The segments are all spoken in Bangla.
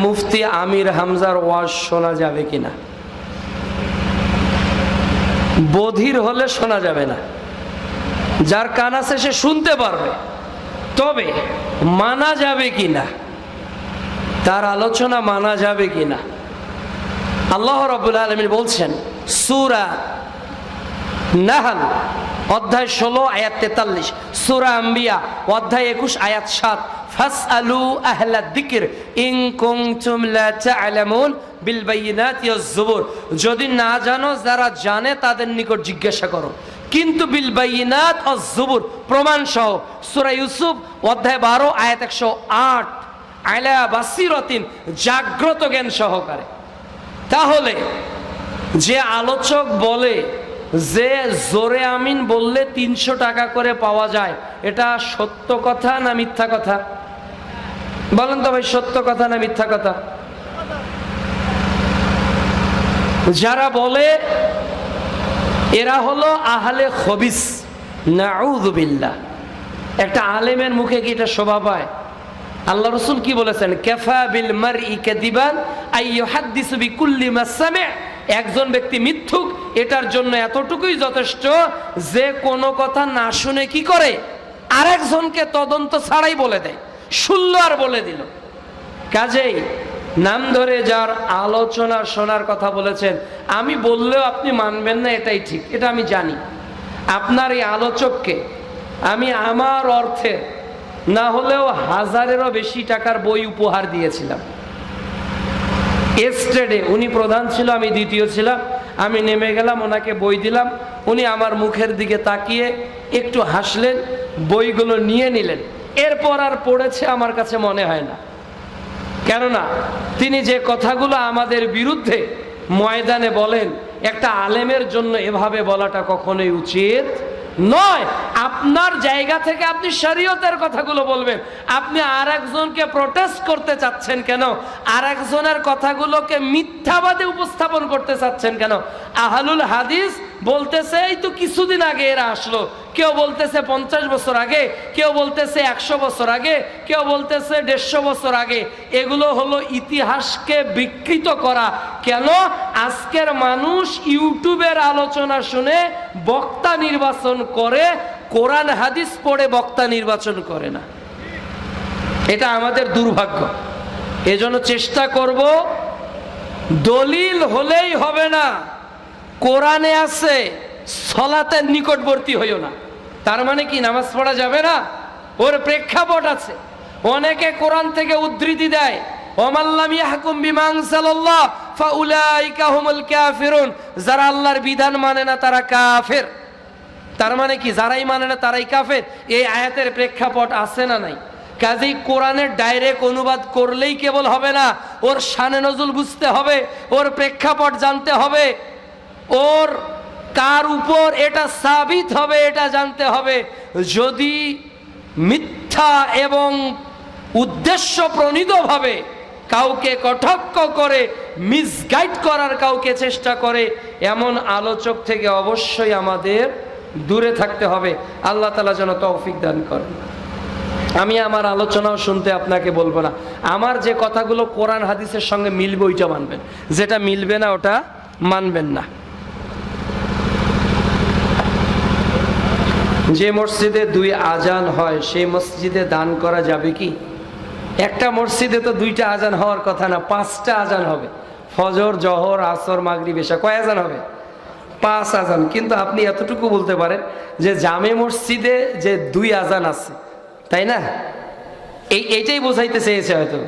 মুফতি আমির হামজার ওয়াজ শোনা যাবে কিনা? বধির হলে শোনা যাবে না। যার কান আছে সে শুনতে পারবে। তবে মানা যাবে কিনা? তার আলোচনা মানা যাবে কিনা? আল্লাহ রবুল আলমিন বলছেন, সুরা নাহাল অধ্যায় ষোলো, আয়াত তেতাল্লিশ। সুরা আম্বিয়া, অধ্যায় একুশ, আয়াত সাত। ফাস আলু আহলা দিকির ইং কুমতুম লা তা'লামুন বিল জুবুর যদি না জানো, যারা জানে তাদের নিকট জিজ্ঞাসা করো। কিন্তু বিল বাইয়িনাত ওয়াজ জুবুর প্রমাণ সহ সূরা ইউসুফ, অধ্যায় বারো, আয়াত একশো আট, আলা বাসিরতিন, জাগ্রত জ্ঞান সহকারে। তাহলে যে আলোচক বলে যে জোরে আমিন বললে তিনশো টাকা করে পাওয়া যায়, এটা সত্য কথা না মিথ্যা কথা? বলেন তো ভাই, সত্য কথা না মিথ্যা কথা? যারা বলে, এরা হলো আহলে খবিস নাউযুবিল্লাহ একটা আলেমের মুখে কি এটা শোভা পায়? আল্লাহ রসুল কি বলেছেন? কেফা বিল মার ই কেদিবান আইহাদ্দিসু বিকুল্লি মাসামে একজন ব্যক্তি মিথ্যুক এটার জন্য এতটুকুই যথেষ্ট যে কোনো কথা না শুনে কি করে? আরেকজনকে তদন্ত ছাড়াই বলে দেয়। শুনল আর বলে দিল। কাজেই নাম ধরে যার আলোচনা শোনার কথা বলেছেন, আমি বললেও আপনি মানবেন না, এটাই ঠিক, এটা আমি জানি। আপনার এই আলোচককে আমি আমার অর্থে না হলেও হাজারেরও বেশি টাকার বই উপহার দিয়েছিলাম। এস্টেডে উনি প্রধান ছিল, আমি দ্বিতীয় ছিলাম। আমি নেমে গেলাম, ওনাকে বই দিলাম। উনি আমার মুখের দিকে তাকিয়ে একটু হাসলেন, বইগুলো নিয়ে নিলেন। এরপর আর পড়েছে আমার কাছে মনে হয় না। কেননা, তিনি যে কথাগুলো আমাদের বিরুদ্ধে ময়দানে বলেন, একটা আলেমের জন্য এভাবে বলাটা কখনোই উচিত নয়, আপনার জায়গা থেকে আপনি শরীয়তের কথাগুলো বলবেন। আপনি আর একজনকে প্রোটেস্ট করতে চাচ্ছেন কেন? আর একজনের কথাগুলোকে মিথ্যাবাদে উপস্থাপন করতে চাচ্ছেন কেন? আহলুল হাদিস বলতেছে, এই তো কিছুদিন আগে এরা আসলো। কেউ বলতেছে পঞ্চাশ বছর আগে, কেউ বলতেছে একশো বছর আগে, কেউ বলতেছে দেড়শো বছর আগে। এগুলো হলো ইতিহাসকে বিকৃত করা। কেন? আজকের মানুষ ইউটিউবের আলোচনা শুনে বক্তা নির্বাচন করে, কোরআন, হাদিস পড়ে বক্তা নির্বাচন করে না। এটা আমাদের দুর্ভাগ্য। এজন্য চেষ্টা করব, দলিল হলেই হবে না, কোরআনে আছে সলাতের নিকটবর্তী হইও না। তার মানে কি, নামাজ পড়া যাবে না? ওর প্রেক্ষাপট আছে। অনেকে কোরআন থেকে উদ্ধৃতি দেয় আল্লাহর বিধান মানে না, তারা কাফের। তার মানে কি, যারাই মানে না, তারাই কাফের। এই আয়াতের প্রেক্ষাপট আছে না নাই? কাজেই ডাইরেক্ট অনুবাদ করলেই কেবল হবে না, ওর শানে নজুল বুঝতে হবে, ওর প্রেক্ষাপট জানতে হবে, ওর কার উপর এটা সাবিত হবে, এটা জানতে হবে। যদি মিথ্যা এবং উদ্দেশ্য প্রণীতভাবে কাউকে কটাক্ষ করে মিসগাইড করার কাউকে চেষ্টা করে, এমন আলোচক থেকে অবশ্যই আমাদের দূরে থাকতে হবে। আল্লাহ তালা যেন তৌফিক দান করেন। আমি আমার আলোচনাও শুনতে আপনাকে বলব না। আমার যে কথাগুলো কোরআন, হাদিসের সঙ্গে মিলবে, ওইটা মানবেন। যেটা মিলবে না, ওটা মানবেন না। যে মসজিদে দুই আজান হয়, সেই মসজিদে দান করা যাবে কি? একটা মসজিদে তো দুইটা আজান হওয়ার কথা না, পাঁচটা আজান হবে। ফজর, জহর, আসর মাগরি বেশা কয় আজান হবে? পাঁচ আজান। কিন্তু আপনি এতটুকু বলতে পারেন যে জামে মসজিদে যে দুই আজান আছে, তাই না? এই, এইটাই বোঝাইতে চেয়েছে হয়তো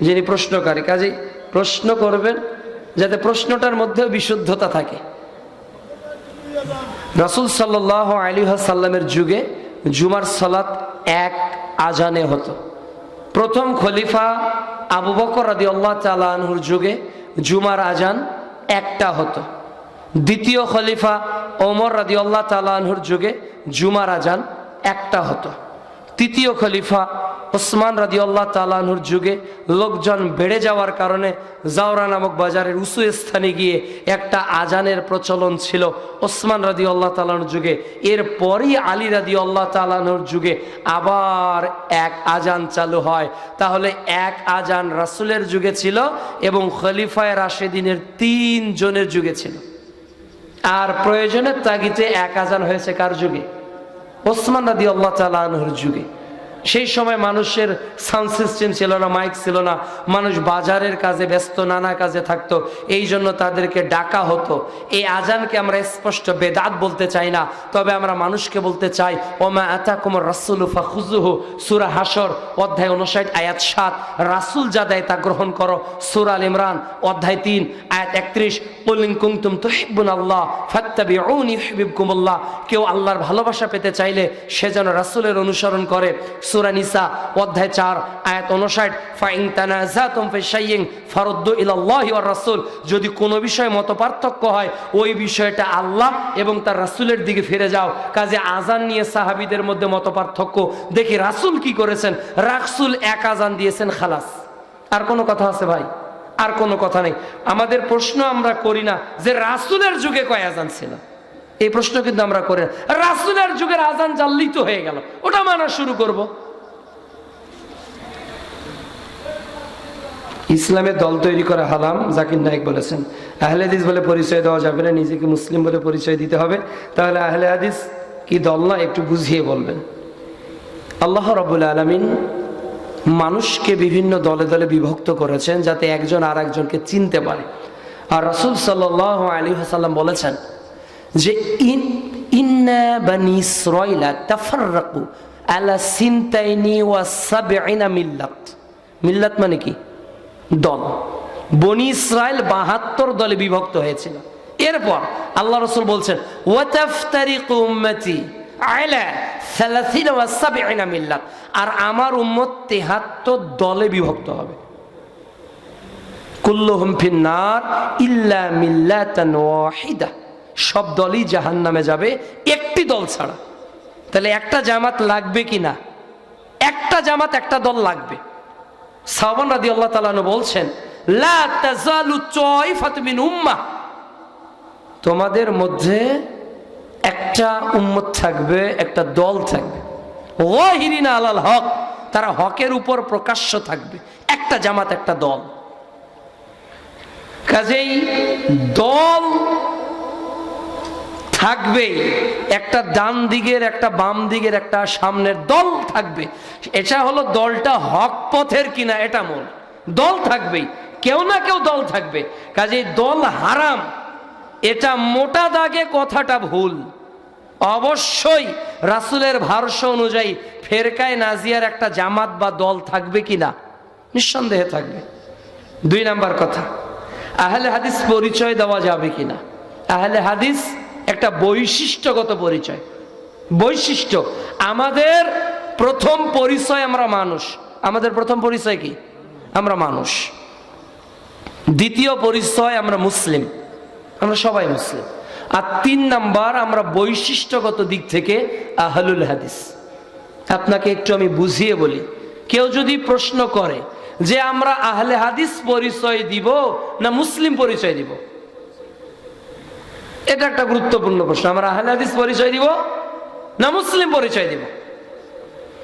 যিনি প্রশ্নকারী। কাজেই প্রশ্ন করবেন যাতে প্রশ্নটার মধ্যেও বিশুদ্ধতা থাকে। রাসুল সাল্লাহ আলী সাল্লামের যুগে জুমার সালাত এক আজানে হতো। প্রথম খলিফা আবু বকর রাদি আল্লাহ তালাহুর যুগে জুমার আজান একটা হতো। দ্বিতীয় খলিফা ওমর রাদি আল্লাহ তালাহুর যুগে জুমার আজান একটা হতো। তৃতীয় খলিফা ওসমান রাদি আল্লাহ তালাহুর যুগে লোকজন বেড়ে যাওয়ার কারণে জাওরা নামক বাজারের উঁচু স্থানে গিয়ে একটা আজানের প্রচলন ছিল ওসমান রাদি আল্লাহ তালাহুর যুগে। এরপরই আলী রাদি আল্লাহ তালাহুর যুগে আবার এক আজান চালু হয়। তাহলে এক আজান রাসুলের যুগে ছিল এবং খলিফায় রাশেদিনের তিন জনের যুগে ছিল। আর প্রয়োজনের তাগিতে এক আজান হয়েছে কার যুগে? ওসমান রাদি আল্লাহ তালাহুর যুগে। সেই সময় মানুষের সাউন্ড সিস্টেম ছিল না মাইক ছিল না। মানুষ বাজারের কাজে ব্যস্ত, নানা কাজে থাকতো। এই জন্য তাদেরকে ডাকা হতো। এই আজানকে আমরা স্পষ্ট বেদাত বলতে চাই না, তবে আমরা মানুষকে বলতে চাই, ওমা আতা কুমর রাসুল ফাখুজুহু সুরা হাসর অধ্যায় উনষাট আয়াত সাত। রাসুল যা দেয় তা গ্রহণ করো। সুরা আল ইমরান, অধ্যায় তিন, আয়াত একত্রিশ। কুলিন কুমতুম তুহিব্বুন আল্লাহ ইউহিব্বুকুমুল্লাহ। কেউ আল্লাহর ভালোবাসা পেতে চাইলে সে যেন রাসূলের অনুসরণ করে। অধ্যায় চার, আয়াত ইলাল্লাহি ওয়ার রাসূল। যদি কোনো বিষয়ে মতপার্থক্য হয়, ওই বিষয়টা আল্লাহ এবং তার রাসূলের দিকে ফিরে যাও। কাজে আজান নিয়ে সাহাবীদের মধ্যে মতপার্থক্য। দেখি রাসূল কি করেছেন? রাসূল এক আজান দিয়েছেন, খালাস। আর কোনো কথা আছে ভাই? আর কোনো কথা নেই। আমাদের প্রশ্ন আমরা করি না যে রাসুলের যুগে কয় আজান ছিল? এই প্রশ্ন কিন্তু আমরা করি, রাসুলের যুগের আজান জানলেই তো হয়ে গেল, ওটা মানা শুরু করব। ইসলামের দল তৈরি করা হালাম জাকির নায়ক বলেছেন। আহলে হাদিস বলে পরিচয় দেওয়া যাবে না, নিজেকে মুসলিম বলে পরিচয় দিতে হবে। তাহলে আহলে হাদিস কি দল না, একটু বুঝিয়ে বলবেন। আল্লাহ রবুল আলমিন মানুষকে বিভিন্ন দলে দলে বিভক্ত করেছেন, যাতে একজন আর একজনকে চিনতে পারে। আর রসুল সাল আলী হাসাল্লাম বলেছেন যে ইন ইন্না সিনতাইনি ওয়া মিল্লাত। মিল্লাত মানে কি? দল। বনি ইসরায়েল বাহাত্তর দলে বিভক্ত হয়েছিল। এরপর আল্লাহ রসুল বলছেন আর আমার উম্মত তেহাত্তর দলে বিভক্ত হবে। কুল্লুহুম ফিন্নার ইল্লা মিল্লাতান ওয়াহিদা। সব দলই জাহান্নামে যাবে, একটি দল ছাড়া। তাহলে একটা জামাত লাগবে কি না? একটা জামাত, একটা দল লাগবে। সাবান রাদি আল্লাহ তালানু বলছেন উম্মাহ। তোমাদের মধ্যে একটা উম্মত থাকবে, একটা দল থাকবে। ওয়াহিরিনা আলাল হক, তারা হকের উপর প্রকাশ্য থাকবে। একটা জামাত, একটা দল। কাজেই দল থাকবেই একটা ডান দিকের, একটা বাম দিকের, একটা সামনের দল থাকবে। এটা হলো দলটা হক পথের কিনা, এটা মূল দল থাকবেই, কেউ না কেউ দল থাকবে। কাজেই দল হারাম, এটা মোটা দাগে কথাটা ভুল। অবশ্যই রাসুলের ভারস অনুযায়ী ফেরকায় নাজিয়ার একটা জামাত বা দল থাকবে কিনা, নিঃসন্দেহে থাকবে। দুই নাম্বার কথা, আহলে হাদিস পরিচয় দেওয়া যাবে কিনা? আহলে হাদিস একটা বৈশিষ্ট্যগত পরিচয়। বৈশিষ্ট্য, আমাদের প্রথম পরিচয় আমরা মানুষ। আমাদের প্রথম পরিচয় কি? আমরা মানুষ। দ্বিতীয় পরিচয় আমরা মুসলিম। আমরা সবাই মুসলিম। আর তিন নাম্বার আমরা বৈশিষ্ট্যগত দিক থেকে আহলুল হাদিস। আপনাকে একটু আমি বুঝিয়ে বলি, কেউ যদি প্রশ্ন করে যে আমরা আহলে হাদিস পরিচয় দিব না মুসলিম পরিচয় দিব? এটা একটা গুরুত্বপূর্ণ প্রশ্ন। আমরা আহলে হাদিস পরিচয় দিব না মুসলিম পরিচয় দিব?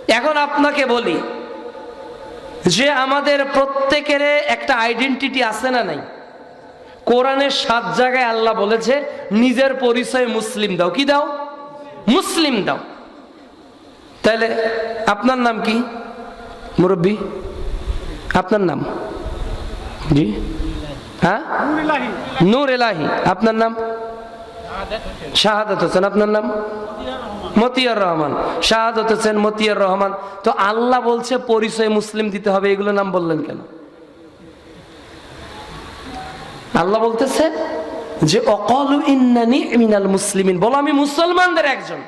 এখন আপনাকে বলি যে আমাদের প্রত্যেকের একটা আইডেন্টিটি আছে না নাই? কোরআনের সাত জায়গায় আল্লাহ বলেছে নিজের পরিচয় মুসলিম দাও। কি দাও? মুসলিম দাও। তাহলে আপনার নাম কি? মুরব্বী? আপনার নাম? জি? হ্যাঁ? নূর এলাহি আপনার নাম? শাহাদত হোসেন। আপনার নাম? মতিয়ার রহমান। শাহাদত হোসেন মতিয়ার রহমান। তো আল্লাহ বলছে পরিচয় মুসলিম দিতে হবে এগুলো নাম বললেন কেন? আল্লাহ বলতেছে যে অকলু ইন্নানি মিনাল মুসলিমিন। বলো আমি মুসলমানদের একজন।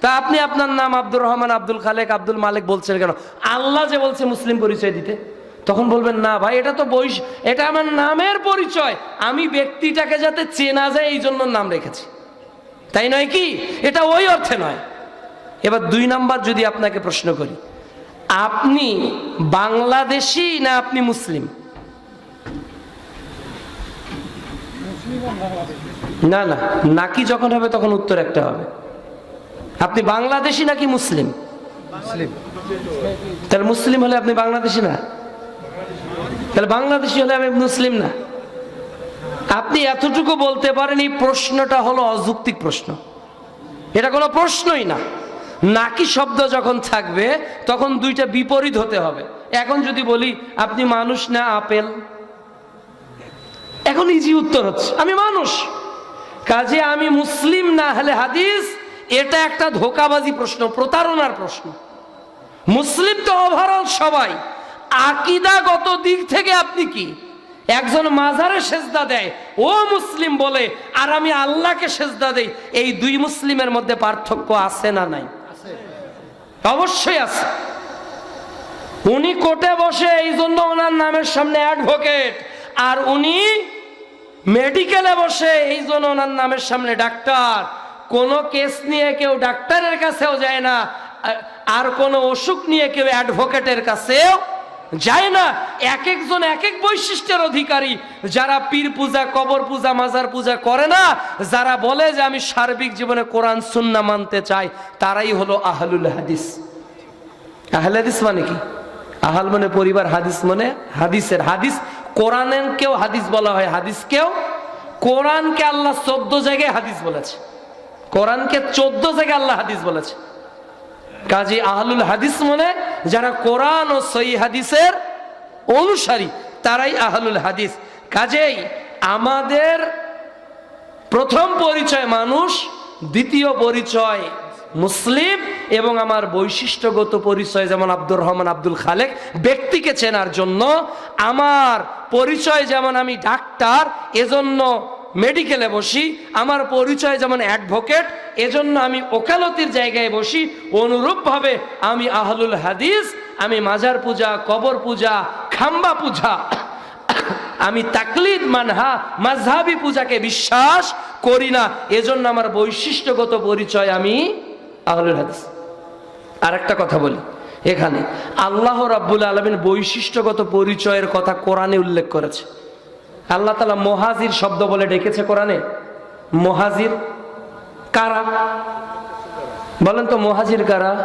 তা আপনি আপনার নাম আব্দুর রহমান আব্দুল খালেক আব্দুল মালিক বলছেন কেন? আল্লাহ যে বলছে মুসলিম পরিচয় দিতে। তখন বলবেন না ভাই এটা তো বৈশ এটা আমার নামের পরিচয়। আমি ব্যক্তিটাকে যাতে চেনা যায় এই জন্য নাম রেখেছি। তাই নয় কি? এটা ওই অর্থে নয়। এবার দুই নাম্বার যদি আপনাকে প্রশ্ন করি আপনি বাংলাদেশি না আপনি মুসলিম? না না নাকি যখন হবে তখন উত্তর একটা হবে। আপনি বাংলাদেশি নাকি মুসলিম? তাহলে মুসলিম হলে আপনি বাংলাদেশি না? তাহলে বাংলাদেশি হলে আমি মুসলিম না। আপনি এতটুকু বলতে পারেন, এই প্রশ্নটা হলো অযৌক্তিক প্রশ্ন। এটা কোনো প্রশ্নই না। নাকি শব্দ যখন থাকবে, তখন দুইটা বিপরীত হতে হবে। এখন যদি বলি, আপনি মানুষ না, আপেল? এখন ইজি উত্তর হচ্ছে, আমি মানুষ। কাজে আমি মুসলিম না হলে হাদিস, এটা একটা ধোকাবাজি প্রশ্ন, প্রতারণার প্রশ্ন। মুসলিম তো ওভারঅল সবাই। আকিদাগত দিক থেকে আপনি কি? একজন মাজারে সেজদা দেয়, ও মুসলিম বলে, আর আমি আল্লাহকে সেজদা দেই। এই দুই মুসলিমের মধ্যে পার্থক্য আছে না নাই? অবশ্যই আছে। উনি কোর্টে বসে এই জন্য ওনার নামের সামনে অ্যাডভোকেট আর উনি মেডিকেলে বসে এই জন্য ওনার নামের সামনে ডাক্তার। কোনো কেস নিয়ে কেউ ডাক্তারের কাছেও যায় না, আর- কোনো অসুখ নিয়ে কেউ অ্যাডভোকেটের কাছেও যায় না, এক একজন এক এক বৈশিষ্ট্যের অধিকারী। যারা পীর পূজা, কবর পূজা, মাজার পূজা করে না, যারা বলে যে আমি সার্বিক জীবনে কোরআন সুন্না মানতে চাই, তারাই হলো আহলুল হাদিস। আহল হাদিস মানে কি? আহাল মানে পরিবার, হাদিস মানে হাদিসের হাদিস। কোরআনের কেউ হাদিস বলা হয়, হাদিস কেউ? কোরআনকে আল্লাহ চোদ্দ জায়গায় হাদিস বলেছে। কোরআনকে চোদ্দ জায়গায় আল্লাহ হাদিস বলেছে। কাজী আহলুল হাদিস মানে যারা কোরআন ও সই হাদিসের অনুসারী, তারাই আহলুল হাদিস। কাজেই আমাদের প্রথম পরিচয় মানুষ, দ্বিতীয় পরিচয় মুসলিম, এবং আমার বৈশিষ্ট্যগত পরিচয় যেমন আব্দুর রহমান আব্দুল খালেক, ব্যক্তিকে চেনার জন্য, আমার পরিচয় যেমন আমি ডাক্তার, এজন্য মেডিকেলে বসি, আমার পরিচয় যেমন অ্যাডভোকেট এজন্য আমি ওকালতির জায়গায় বসি, অনুরূপভাবে আমি আহলুল হাদিস, আমি মাজার পূজা, কবর পূজা, খাম্বা পূজা, আমি তাকলিদ মানহা মাঝহাবি পূজাকে বিশ্বাস করি না, এজন্য আমার বৈশিষ্ট্যগত পরিচয় আমি আহলুল হাদিস। আর একটা কথা বলি, এখানে আল্লাহ রাব্বুল আলমিন বৈশিষ্ট্যগত পরিচয়ের কথা কোরআনে উল্লেখ করেছে। আল্লাহ তালা মহাজির শব্দ বলে ডেকেছে কোরআনে। মহাজির কারা? বলেন তো মহাজির কারা?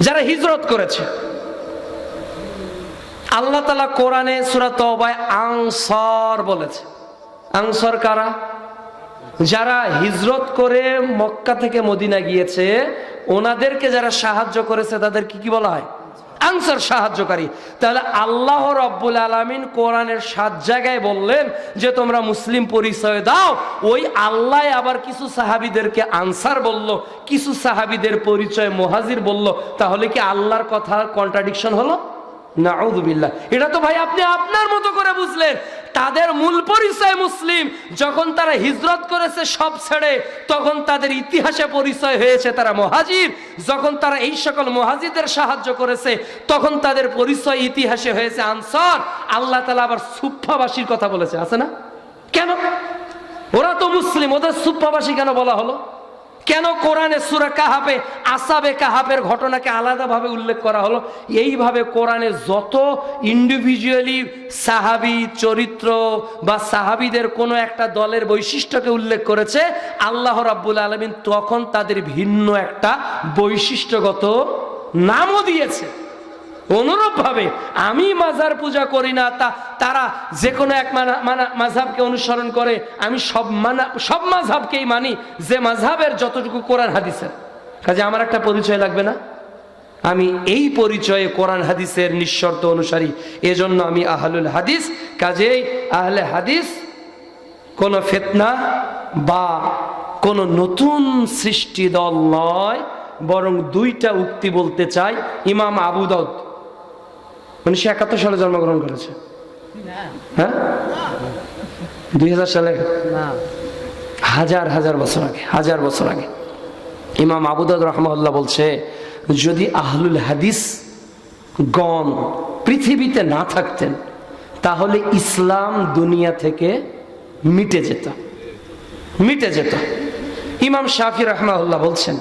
যারা হিজরত করেছে। আল্লাহ তালা কোরআনে সুরা আংসর বলেছে। আংসর কারা? যারা হিজরত করে মক্কা থেকে মদিনা গিয়েছে, ওনাদেরকে যারা সাহায্য করেছে, তাদের কি কি বলা হয়? আনসার সাহায্যকারী। তাহলে আল্লাহ রব্বুল আলমিন কোরআনের সাত জায়গায় বললেন যে, তোমরা মুসলিম পরিচয় দাও। ওই আল্লাহ আবার কিছু সাহাবিদেরকে আনসার বলল, কিছু সাহাবিদের পরিচয় মহাজির বলল। তাহলে কি আল্লাহর কথা কন্ট্রাডিকশন হলো? না এটা তো ভাই আপনি আপনার মতো করে বুঝলেন। তাদের মূল পরিচয় মুসলিম। যখন তারা হিজরত করেছে সব ছেড়ে, তখন তাদের ইতিহাসে পরিচয় হয়েছে তারা মহাজির। যখন তারা এই সকল মহাজিদের সাহায্য করেছে, তখন তাদের পরিচয় ইতিহাসে হয়েছে আনসার। আল্লাহ তালা আবার সুফাবাসীর কথা বলেছে, আছে না? কেন? ওরা তো মুসলিম, ওদের সুফাবাসী কেন বলা হলো? কেন কোরআনে সুরা কাহাবে আসাবে কাহাবের ঘটনাকে আলাদাভাবে উল্লেখ করা হলো? এইভাবে কোরআনে যত ইন্ডিভিজুয়ালি সাহাবি, চরিত্র বা সাহাবিদের কোনো একটা দলের বৈশিষ্ট্যকে উল্লেখ করেছে, আল্লাহ রাব্বুল আলমিন তখন তাদের ভিন্ন একটা বৈশিষ্ট্যগত নামও দিয়েছে। অনুরূপভাবে আমি মাজার পূজা করি না, তা, তারা যে কোনো এক মানা অনুসরণ করে, আমি সব মানা, সব মাঝহাবকেই মানি যে মাঝহাবের যতটুকু কোরআন হাদিসের। কাজে আমার একটা পরিচয় লাগবে না? আমি এই পরিচয়ে কোরআন হাদিসের নিঃশর্ত অনুসারী, এজন্য আমি আহলুল হাদিস, কাজেই আহলে হাদিস কোনো ফেতনা বা কোনো নতুন সৃষ্টি দল নয়, বরং দুইটা উক্তি বলতে চাই, ইমাম আবু দাউদ। উনিশশো একাত্তর সালে জন্মগ্রহণ করেছে। হ্যাঁ? দুই হাজার সালে? হাজার হাজার বছর আগে হাজার বছর আগে। ইমাম আবুদাদ রহমাল্লাহ বলছে যদি আহলুল হাদিস গণ পৃথিবীতে না থাকতেন তাহলে ইসলাম দুনিয়া থেকে মিটে যেত। মিটে যেত। ইমাম শাফি রহমাউল্লাহ বলছেন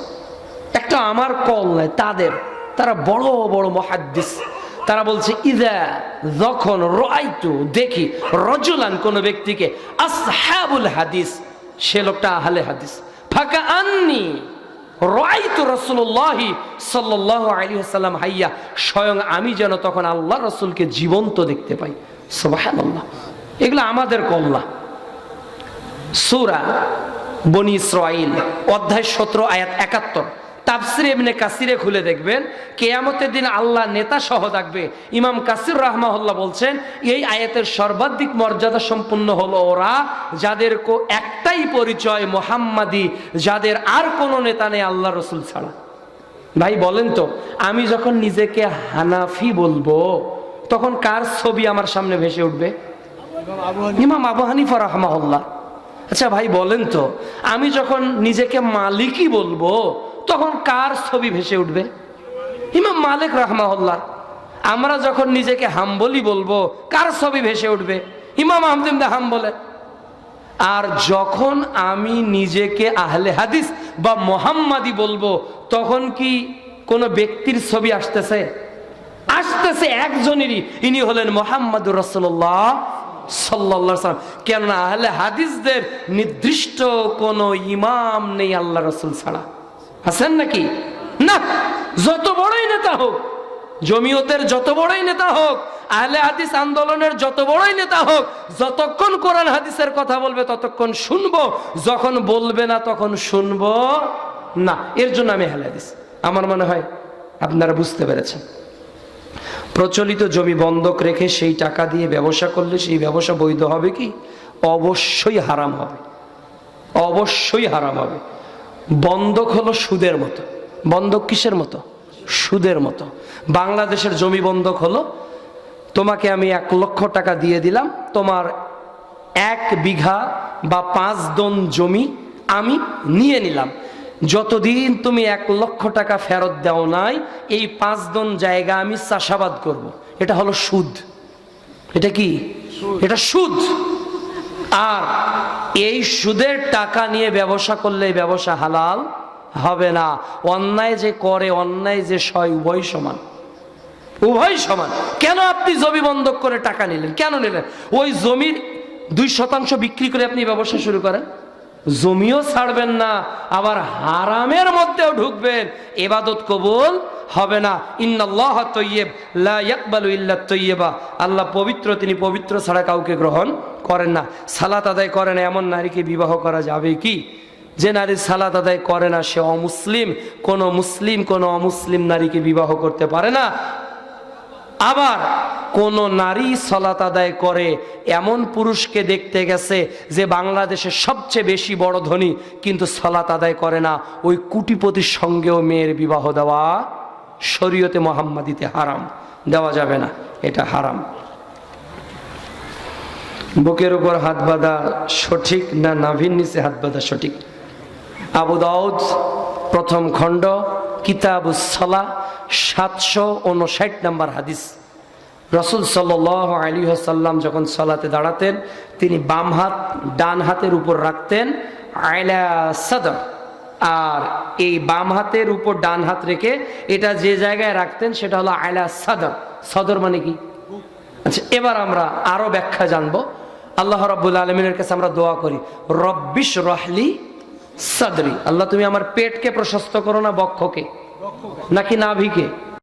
একটা আমার কল নয় তাদের তারা বড় বড় মহাদ্দিস। তারা বলছে, ইদা যখন রাইতু দেখি রজুলান কোন ব্যক্তিকে, আসহাবুল হাদিস, সে লোকটা আহলে হাদিস। ফাঁকা আননি রাইতু রসুল্লাহি সাল্লাহ আলী সাল্লাম হাইয়া, স্বয়ং আমি যেন তখন আল্লাহ রসুলকে জীবন্ত দেখতে পাই। সোবাহান এগুলো আমাদের কল্লা। সুরা বনি ইসরাইল অধ্যায় সতেরো, আয়াত একাত্তর। তাফসির এমনি কাসিরে খুলে দেখবেন, কেয়ামতের দিন আল্লাহ নেতা সহ থাকবে। ইমাম কাসির রাহমাহুল্লাহ বলছেন, এই আয়াতের সর্বাধিক মর্যাদা সম্পন্ন হলো ওরা যাদের কো একটাই পরিচয় মোহাম্মাদি, যাদের আর কোনো নেতা নেই আল্লাহ রসুল ছাড়া। ভাই, বলেন তো, আমি যখন নিজেকে হানাফি বলব, তখন কার ছবি আমার সামনে ভেসে উঠবে? ইমাম আবু হানিফা রহমাউল্লাহ আচ্ছা ভাই, বলেন তো, আমি যখন নিজেকে মালিকই বলব তখন কার ছবি ভেসে উঠবে? ইমাম মালিক রহমাউল্লাহ আমরা যখন নিজেকে হাম্বলি বলব, কার ছবি ভেসে উঠবে? ইমাম আহমদিন হাম বলে আর যখন আমি নিজেকে আহলে হাদিস বা মোহাম্মাদি বলব, তখন কি কোনো ব্যক্তির ছবি আসতেছে? আসতেছে একজনেরই। ইনি হলেন মোহাম্মদুর রসল্লাহ সাল্লাহ সাল্লাম কেননা আহলে হাদিসদের নির্দিষ্ট কোনো ইমাম নেই আল্লাহ রসুল ছাড়া। আছেন নাকি? না, যত বড়ই নেতা হোক, জমিয়তের যত বড়ই নেতা হোক, আহলে হাদিস আন্দোলনের যত বড়ই নেতা হোক, যতক্ষণ কোরআন হাদিসের কথা বলবে ততক্ষণ শুনব, যখন বলবে না তখন শুনব না। এর জন্য আমি আহলে হাদিস। আমার মনে হয় আপনারা বুঝতে পেরেছেন। প্রচলিত জমি বন্ধক রেখে সেই টাকা দিয়ে ব্যবসা করলে সেই ব্যবসা বৈধ হবে কি? অবশ্যই হারাম হবে। অবশ্যই হারাম হবে। বন্ধক হলো সুদের মতো। বন্ধক কিসের মতো? সুদের মতো। বাংলাদেশের জমি বন্ধক হলো তোমাকে আমি এক লক্ষ টাকা দিয়ে দিলাম তোমার এক বিঘা বা পাঁচ দন জমি আমি নিয়ে নিলাম। যতদিন তুমি এক লক্ষ টাকা ফেরত দাও নাই এই পাঁচ দন জায়গা আমি চাষাবাদ করব। এটা হলো সুদ। এটা কি? এটা সুদ। আর এই সুদের টাকা নিয়ে ব্যবসা করলে ব্যবসা হালাল হবে না। অন্যায় যে করে, অন্যায় যে সয়, উভয় সমান। উভয় সমান। কেন আপনি জমি বন্ধক করে টাকা নিলেন? কেন নিলেন? ওই জমির দুই শতাংশ বিক্রি করে আপনি ব্যবসা শুরু করেন। জমিও ছাড়বেন না, আবার হারামের মধ্যেও ঢুকবেন। এবাদত কবুল হবে না। ইন্নাল্লাহ তৈয়েব, লা ইয়াকবালু ইল্লা তৈয়েবা। আল্লাহ পবিত্র, তিনি পবিত্র ছাড়া কাউকে গ্রহণ করেন না, সালাত আদায় করেন, এমন নারীকে বিবাহ করা যাবে কি? যে নারী সালাত আদায় করে না, সে অমুসলিম, কোনো মুসলিম, কোনো অমুসলিম নারীকে বিবাহ করতে পারে না। আবার কোন নারী সলাত আদায় করে, এমন পুরুষকে দেখতে গেছে যে বাংলাদেশের সবচেয়ে বেশি বড় ধনী, কিন্তু সলাত আদায় করে না, ওই কুটিপতির সঙ্গেও মেয়ের বিবাহ দেওয়া শরীয়তে মোহাম্মদিতে হারাম। দেওয়া যাবে না, এটা হারাম। বুকের উপর হাত বাঁধা সঠিক না নাভির নিচে হাত বাঁধা সঠিক? আবু দাউদ প্রথম খণ্ড কিতাবুসলা সাতশো উনষাট নম্বর হাদিস। রসুল সাল আলী সাল্লাম যখন সলাতে দাঁড়াতেন, তিনি বাম হাত ডান হাতের উপর রাখতেন আয়লা সদর। আর এই বাম হাতের উপর ডান হাত রেখে এটা যে জায়গায় রাখতেন সেটা হলো আয়লা সদর। সদর মানে কি? আচ্ছা এবার আমরা আরও ব্যাখ্যা জানব। আল্লাহ রব্বুল আলমিনের কাছে আমরা দোয়া করি। রব্বিশ রহলি সাদরি। আল্লাহ তুমি আমার পেটকে প্রশস্ত করো না বক্ষকে। নাকি নাভিকে?